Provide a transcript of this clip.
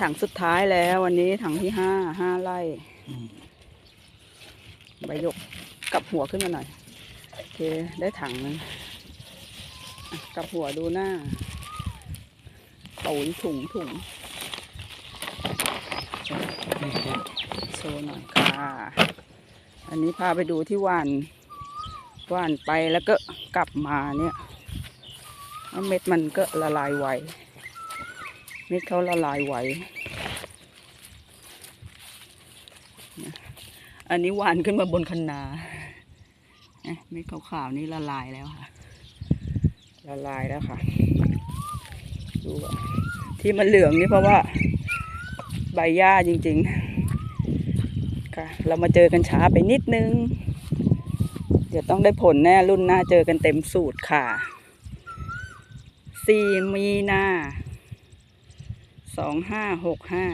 ถังสุดท้ายแล้ววันนี้ถังที่ห้าห้าไร่ใบยกกลับหัวขึ้นมาหน่อยโอเคได้ถังนึงกลับหัวดูหน้าปุ๋ยถุงถุงโชว์หน่อยค่ะ อันนี้พาไปดูที่หวานหวานไปแล้วก็กลับมาเนี่ยเม็ดมันก็ละลายไว ม็ดเขาละลายไวอันนี้หวานขึ้นมาบนคันนาเม็ดขาวๆนี่ละลายแล้วค่ะ ละลายแล้วค่ะ ดูที่มันเหลืองนี่เพราะว่า ใบหญ้าจริง ๆ ค่ะ เรามาเจอกันช้าไปนิดนึง เดี๋ยวต้องได้ผลแน่รุ่นหน้าเจอกันเต็มสูตรค่ะสี่มีนา สองห้าหกห้า